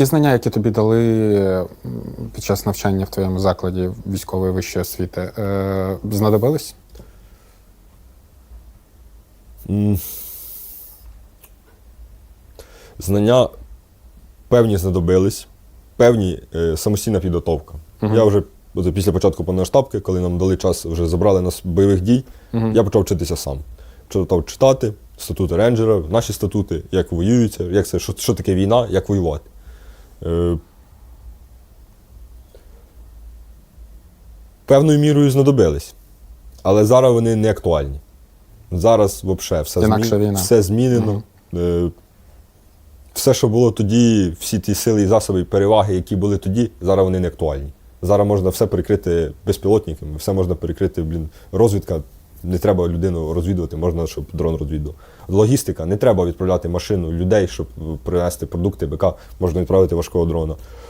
Ті знання, які тобі дали під час навчання в твоєму закладі військової вищої освіти, е, знадобились? Знання певні знадобились, певні е, самостійна підготовка. Я вже от після початку повноштабки, коли нам дали час, вже забрали нас бойових дій, я почав вчитися сам. Почав читати статути рейнджера, наші статути, як воюються, як це, що, що таке війна, як воювати. Е, певною мірою знадобились, але зараз вони не актуальні. Зараз взагалі все, війна. все змінено. Е, все, що було тоді, всі ті сили і засоби, і переваги, які були тоді, зараз вони не актуальні. Зараз можна все перекрити безпілотниками, все можна перекрити, блін, розвідка. Не треба людину розвідувати, можна, щоб дрон розвідував. Логістика, не треба відправляти машину людей, щоб принести продукти, БК, можна відправити важкого дрона.